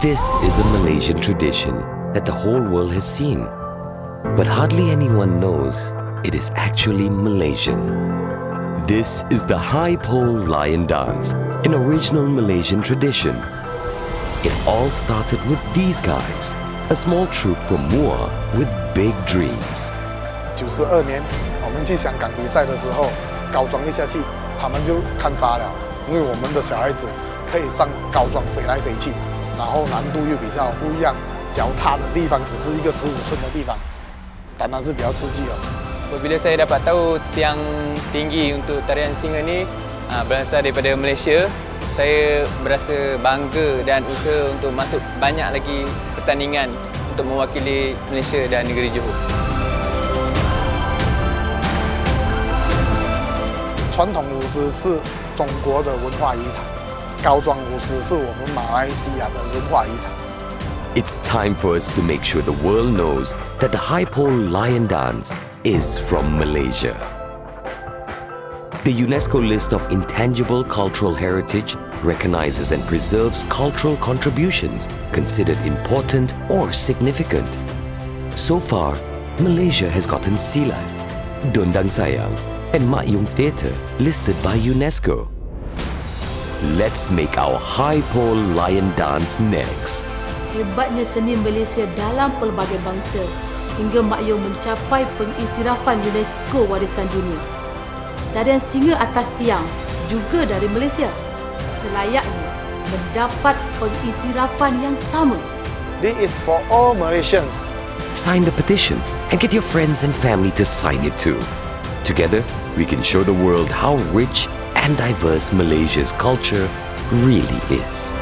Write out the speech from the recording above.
This is a Malaysian tradition that the whole world has seen. But hardly anyone knows it is actually Malaysian. This is the High Pole Lion Dance, an original Malaysian tradition. It all started with these guys, a small troupe from Muar with big dreams. 九十二年我们去香港比赛的时候，高桩一下去，他们就看傻了，因为我们的小孩子可以上高桩飞来飞去， 然后难度又比较不一样，脚踏的地方只是一个十五寸的地方，当然是比较刺激哦。Apabila saya dapat tahu tiang tinggi untuk tarian singa ni ah, berasal daripada Malaysia, saya berasa bangga dan usaha untuk masuk banyak lagi pertandingan untuk mewakili Malaysia dan negeri Johor. 传统舞狮是中国的文化遗产，高桩舞狮是我们马来西亚的文化遗产。 It's time for us to make sure the world knows that the High Pole Lion Dance is from Malaysia. The UNESCO list of intangible cultural heritage recognizes and preserves cultural contributions considered important or significant. So far, Malaysia has gotten Silat, Dondang Sayang, and Mak Yung Theatre listed by UNESCO. Let's make our High Pole Lion Dance next. Hebatnya seni Malaysia dalam pelbagai bangsa hingga Mak Yong mencapai pengiktirafan UNESCO Warisan Dunia. Tarian singa atas tiang juga dari Malaysia. Selayaknya mendapat pengiktirafan yang sama. This is for all Malaysians. Sign the petition and get your friends and family to sign it too. Together, we can show the world how rich and diverse Malaysia's culture really is.